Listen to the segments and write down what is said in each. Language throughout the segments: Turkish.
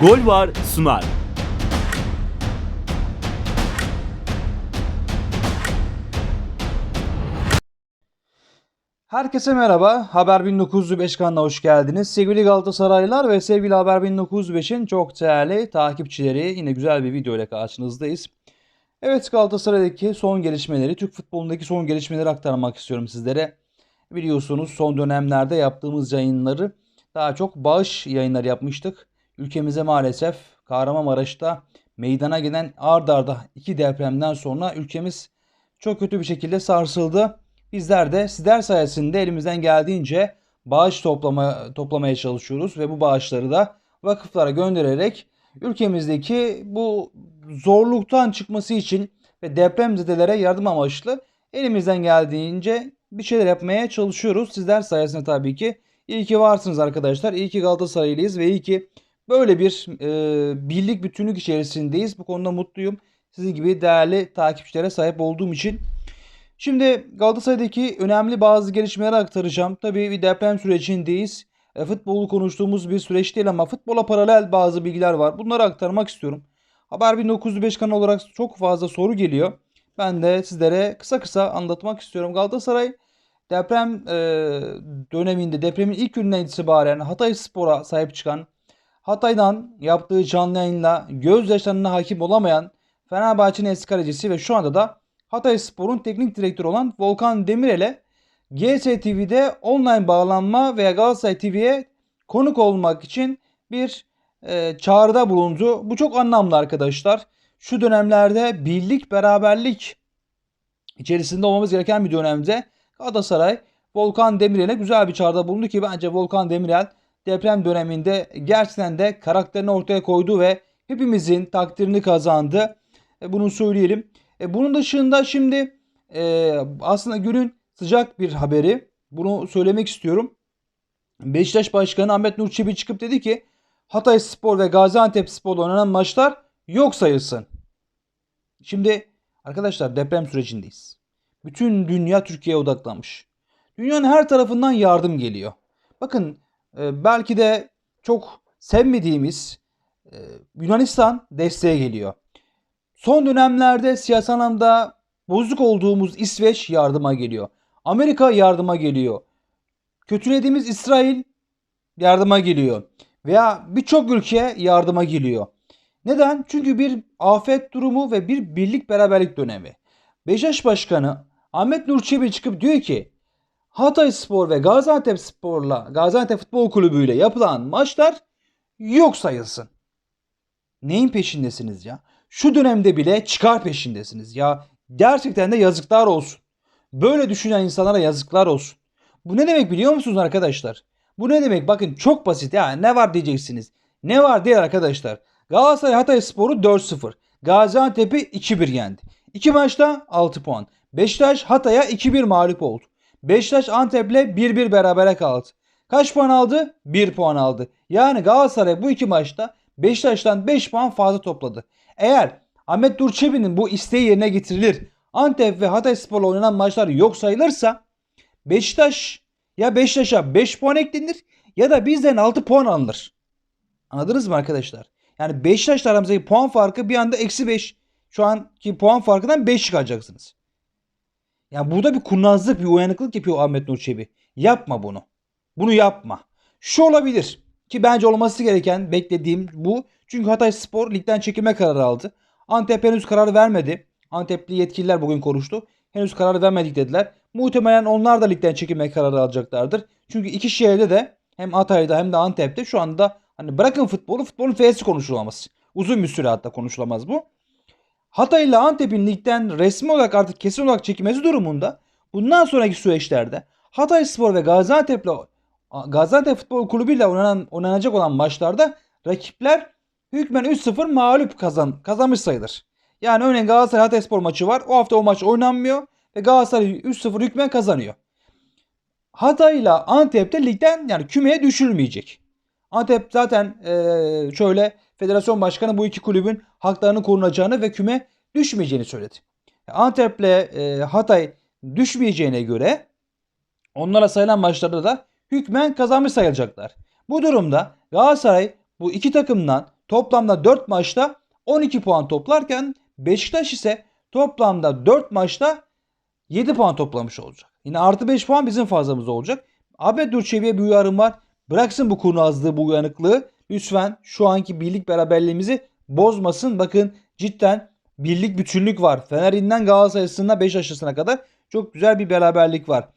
Gol var sunar. Herkese merhaba. Haber 1905 kanalına hoş geldiniz. Sevgili Galatasaraylılar ve sevgili Haber 1905'in çok değerli takipçileri yine güzel bir video ile karşınızdayız. Evet Galatasaray'daki son gelişmeleri, Türk futbolundaki son gelişmeleri aktarmak istiyorum sizlere. Biliyorsunuz son dönemlerde yaptığımız yayınları daha çok bağış yayınları yapmıştık. Ülkemize maalesef Kahramanmaraş'ta meydana gelen ard arda iki depremden sonra ülkemiz çok kötü bir şekilde sarsıldı. Bizler de sizler sayesinde elimizden geldiğince bağış toplama, toplamaya çalışıyoruz ve bu bağışları da vakıflara göndererek ülkemizdeki bu zorluktan çıkması için ve depremzedelere yardım amaçlı elimizden geldiğince bir şeyler yapmaya çalışıyoruz. Sizler sayesinde tabii ki. İyi ki varsınız arkadaşlar. İyi ki Galatasaraylıyız ve iyi ki böyle bir e, birlik bütünlük içerisindeyiz. Bu konuda mutluyum. Sizin gibi değerli takipçilere sahip olduğum için. Şimdi Galatasaray'daki önemli bazı gelişmeleri aktaracağım. Tabii bir deprem sürecindeyiz. E, futbolu konuştuğumuz bir süreç değil ama futbola paralel bazı bilgiler var. Bunları aktarmak istiyorum. Haber 1905 kanal olarak çok fazla soru geliyor. Ben de sizlere kısa kısa anlatmak istiyorum. Galatasaray deprem e, döneminde depremin ilk gününden itibaren Hatay Spor'a sahip çıkan Hatay'dan yaptığı canlı yayınla gözyaşlarına hakim olamayan Fenerbahçe'nin eski kalecisi ve şu anda da Hatay Spor'un teknik direktörü olan Volkan Demirel'e GSTV'de online bağlanma veya Galatasaray TV'ye konuk olmak için bir e, çağrıda bulundu. Bu çok anlamlı arkadaşlar. Şu dönemlerde birlik, beraberlik içerisinde olmamız gereken bir dönemde Galatasaray Volkan Demirel'e güzel bir çağrıda bulundu ki bence Volkan Demirel deprem döneminde gerçekten de karakterini ortaya koydu ve hepimizin takdirini kazandı. E, bunu söyleyelim. E, bunun dışında şimdi e, aslında günün sıcak bir haberi. Bunu söylemek istiyorum. Beşiktaş Başkanı Ahmet Nur Çebi çıkıp dedi ki Hatay Spor ve Gaziantep Spor'la oynanan maçlar yok sayılsın. Şimdi arkadaşlar deprem sürecindeyiz. Bütün dünya Türkiye'ye odaklanmış. Dünyanın her tarafından yardım geliyor. Bakın e, belki de çok sevmediğimiz e, Yunanistan desteğe geliyor. Son dönemlerde siyasi anlamda bozuk olduğumuz İsveç yardıma geliyor. Amerika yardıma geliyor. Kötülediğimiz İsrail yardıma geliyor. Veya birçok ülke yardıma geliyor. Neden? Çünkü bir afet durumu ve bir birlik beraberlik dönemi. Beşiktaş Başkanı Ahmet Nur Çebi çıkıp diyor ki Hatay Spor ve Gaziantep Spor'la Gaziantep Futbol Kulübü ile yapılan maçlar yok sayılsın. Neyin peşindesiniz ya? Şu dönemde bile çıkar peşindesiniz ya. Gerçekten de yazıklar olsun. Böyle düşünen insanlara yazıklar olsun. Bu ne demek biliyor musunuz arkadaşlar? Bu ne demek? Bakın çok basit ya. Ne var diyeceksiniz. Ne var değil arkadaşlar. Galatasaray Hatay Sporu 4-0. Gaziantep'i 2-1 yendi. İki maçta 6 puan. Beşiktaş Hatay'a 2-1 mağlup oldu. Beşiktaş Antep'le 1-1 berabere kaldı. Kaç puan aldı? 1 puan aldı. Yani Galatasaray bu iki maçta Beşiktaş'tan 5 puan fazla topladı. Eğer Ahmet Durçebi'nin bu isteği yerine getirilir, Antep ve Hatay Spor'la oynanan maçlar yok sayılırsa Beşiktaş ya Beşiktaş'a 5 puan eklenir ya da bizden 6 puan alınır. Anladınız mı arkadaşlar? Yani Beşiktaş'la aramızdaki puan farkı bir anda eksi 5. Şu anki puan farkından 5 çıkaracaksınız. Yani burada bir kurnazlık, bir uyanıklık yapıyor Ahmet Nur Çebi. Yapma bunu. Bunu yapma. Şu olabilir ki bence olması gereken beklediğim bu. Çünkü Hatay Spor ligden çekilme kararı aldı. Antep henüz karar vermedi. Antepli yetkililer bugün konuştu. Henüz karar vermedik dediler. Muhtemelen onlar da ligden çekilme kararı alacaklardır. Çünkü iki şehirde de hem Hatay'da hem de Antep'te şu anda hani bırakın futbolu futbolun F'si konuşulamaz. Uzun bir süre hatta konuşulamaz bu. Hatay ile Antep'in ligden resmi olarak artık kesin olarak çekilmesi durumunda bundan sonraki süreçlerde Hatay Spor ve Gaziantep'le Gaziantep Futbol Kulübü ile oynanan, oynanacak olan maçlarda rakipler hükmen 3-0 mağlup kazan, kazanmış sayılır. Yani örneğin Galatasaray Hatay Spor maçı var. O hafta o maç oynanmıyor ve Galatasaray 3-0 hükmen kazanıyor. Hatay ile Antep de ligden yani kümeye düşürülmeyecek. Antep zaten ee, şöyle federasyon başkanı bu iki kulübün haklarını korunacağını ve küme düşmeyeceğini söyledi. Antep ile e, Hatay düşmeyeceğine göre onlara sayılan maçlarda da hükmen kazanmış sayılacaklar. Bu durumda Galatasaray bu iki takımdan toplamda 4 maçta 12 puan toplarken Beşiktaş ise toplamda 4 maçta 7 puan toplamış olacak. Yine artı 5 puan bizim fazlamız olacak. Ahmet Durçevi'ye bir uyarım var. Bıraksın bu kurnazlığı, bu uyanıklığı. Lütfen şu anki birlik beraberliğimizi bozmasın. Bakın cidden birlik bütünlük var. Fener'inden Galatasaray'sına 5 aşısına kadar çok güzel bir beraberlik var.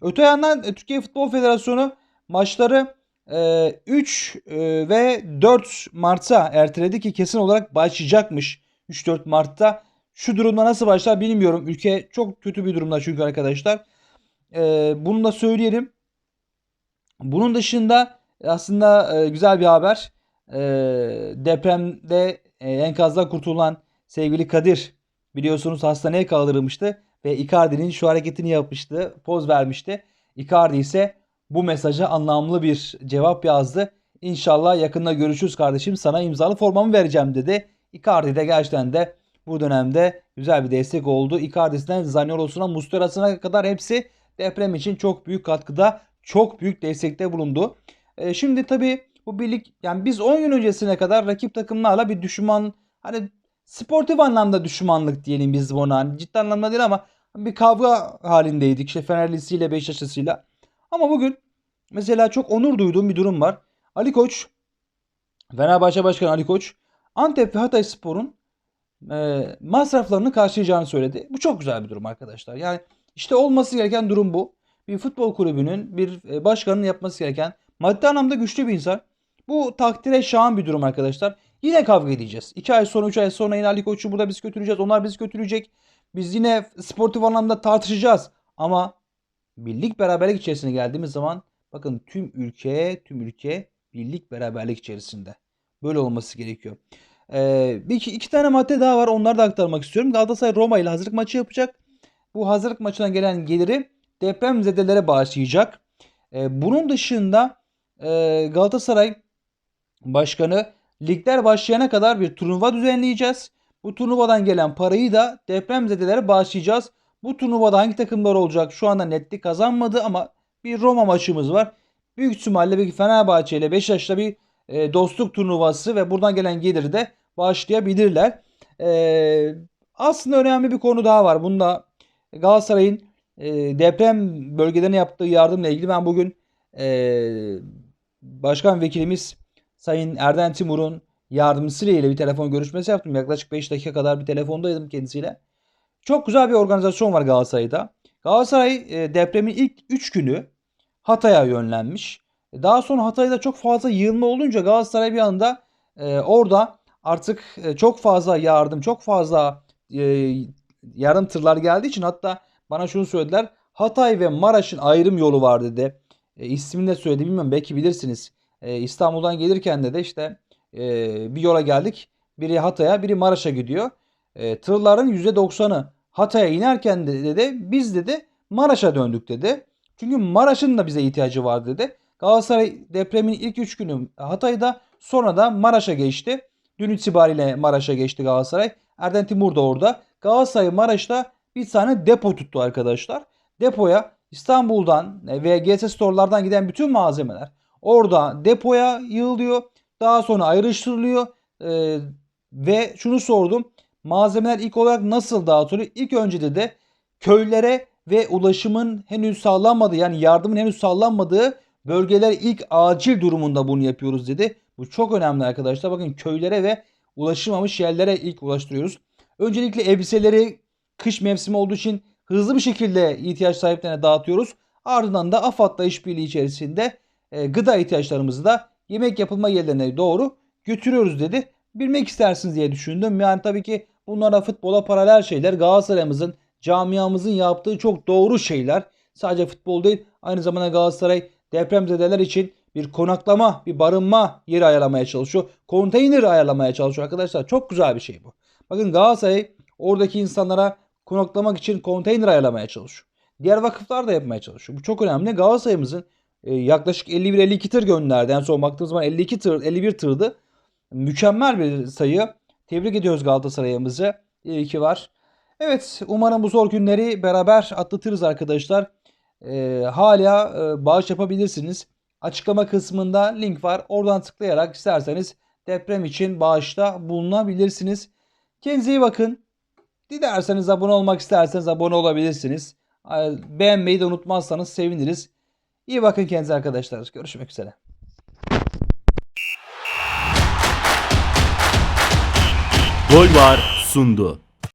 Öte yandan e, Türkiye Futbol Federasyonu maçları e, 3 e, ve 4 Mart'a erteledi ki kesin olarak başlayacakmış 3-4 Mart'ta. Şu durumda nasıl başlar bilmiyorum. Ülke çok kötü bir durumda çünkü arkadaşlar. E, bunu da söyleyelim. Bunun dışında aslında e, güzel bir haber. E, depremde e, enkazdan kurtulan sevgili Kadir biliyorsunuz hastaneye kaldırılmıştı ve Icardi'nin şu hareketini yapmıştı, poz vermişti. Icardi ise bu mesaja anlamlı bir cevap yazdı. İnşallah yakında görüşürüz kardeşim. Sana imzalı formamı vereceğim dedi. Icardi de gerçekten de bu dönemde güzel bir destek oldu. Icardi'sinden Zaniolo'suna, Muslera'sına kadar hepsi deprem için çok büyük katkıda, çok büyük destekte bulundu. E, şimdi tabii bu birlik yani biz 10 gün öncesine kadar rakip takımlarla bir düşman hani sportif anlamda düşmanlık diyelim biz buna. Hani ciddi anlamda değil ama bir kavga halindeydik işte Fenerlisiyle Beşiktaşlısıyla. Ama bugün mesela çok onur duyduğum bir durum var. Ali Koç, Fenerbahçe Başkanı Ali Koç, Antep ve Hatay Spor'un e, masraflarını karşılayacağını söyledi. Bu çok güzel bir durum arkadaşlar. Yani işte olması gereken durum bu. Bir futbol kulübünün, bir e, başkanın yapması gereken maddi anlamda güçlü bir insan. Bu takdire şahan bir durum arkadaşlar. Yine kavga edeceğiz. 2 ay sonra 3 ay sonra yine Ali Koç'u burada biz götüreceğiz. Onlar bizi götürecek. Biz yine sportif anlamda tartışacağız. Ama birlik beraberlik içerisine geldiğimiz zaman bakın tüm ülke tüm ülke birlik beraberlik içerisinde. Böyle olması gerekiyor. Ee, bir iki, iki tane madde daha var. Onları da aktarmak istiyorum. Galatasaray Roma ile hazırlık maçı yapacak. Bu hazırlık maçından gelen geliri depremzedelere bağışlayacak. Ee, bunun dışında e, Galatasaray Başkanı ligler başlayana kadar bir turnuva düzenleyeceğiz. Bu turnuvadan gelen parayı da depremzedelere bağışlayacağız. Bu turnuvada hangi takımlar olacak şu anda netlik kazanmadı ama bir Roma maçımız var. Büyük ihtimalle bir Fenerbahçe ile Beşiktaş'la bir e, dostluk turnuvası ve buradan gelen geliri de bağışlayabilirler. E, aslında önemli bir konu daha var. Bunda Galatasaray'ın e, deprem bölgelerine yaptığı yardımla ilgili ben bugün e, başkan vekilimiz Sayın Erden Timur'un yardımcısıyla ile bir telefon görüşmesi yaptım. Yaklaşık 5 dakika kadar bir telefondaydım kendisiyle. Çok güzel bir organizasyon var Galatasaray'da. Galatasaray e, depremin ilk 3 günü Hatay'a yönlenmiş. Daha sonra Hatay'da çok fazla yığılma olunca Galatasaray bir anda e, orada artık e, çok fazla yardım, çok fazla yardım tırlar geldiği için hatta bana şunu söylediler. Hatay ve Maraş'ın ayrım yolu var dedi. E, ismini de söyledi bilmiyorum belki bilirsiniz. E, İstanbul'dan gelirken de de işte e, bir yola geldik. Biri Hatay'a biri Maraş'a gidiyor. E, tırların %90'ı Hatay'a inerken de dedi biz dedi Maraş'a döndük dedi. Çünkü Maraş'ın da bize ihtiyacı var dedi. Galatasaray depremin ilk 3 günü Hatay'da sonra da Maraş'a geçti. Dün itibariyle Maraş'a geçti Galatasaray. Erden Timur da orada. Galatasaray Maraş'ta bir tane depo tuttu arkadaşlar. Depoya İstanbul'dan ve GS Store'lardan giden bütün malzemeler orada depoya yığılıyor. Daha sonra ayrıştırılıyor. Ee, ve şunu sordum. Malzemeler ilk olarak nasıl dağıtılıyor? İlk önce de de köylere ve ulaşımın henüz sağlanmadığı yani yardımın henüz sağlanmadığı bölgeler ilk acil durumunda bunu yapıyoruz dedi. Bu çok önemli arkadaşlar. Bakın köylere ve ulaşılmamış yerlere ilk ulaştırıyoruz. Öncelikle elbiseleri kış mevsimi olduğu için hızlı bir şekilde ihtiyaç sahiplerine dağıtıyoruz. Ardından da AFAD'la işbirliği içerisinde e, gıda ihtiyaçlarımızı da yemek yapılma yerlerine doğru götürüyoruz dedi. Bilmek istersiniz diye düşündüm. Yani tabii ki bunlar da futbola paralel şeyler. Galatasaray'ımızın, camiamızın yaptığı çok doğru şeyler. Sadece futbol değil aynı zamanda Galatasaray depremzedeler için bir konaklama, bir barınma yeri ayarlamaya çalışıyor. Konteyner ayarlamaya çalışıyor arkadaşlar. Çok güzel bir şey bu. Bakın Galatasaray oradaki insanlara konaklamak için konteyner ayarlamaya çalışıyor. Diğer vakıflar da yapmaya çalışıyor. Bu çok önemli. Galatasaray'ımızın e, yaklaşık 51-52 tır gönderdi. En son baktığımız zaman 52 tır, 51 tırdı. Mükemmel bir sayı. Tebrik ediyoruz Galatasaray'ımızı. İyi ki var. Evet umarım bu zor günleri beraber atlatırız arkadaşlar. E, hala e, bağış yapabilirsiniz. Açıklama kısmında link var. Oradan tıklayarak isterseniz deprem için bağışta bulunabilirsiniz. Kendinize iyi bakın. Dilerseniz abone olmak isterseniz abone olabilirsiniz. Beğenmeyi de unutmazsanız seviniriz. İyi bakın kendinize arkadaşlar. Görüşmek üzere. Gol var sundu.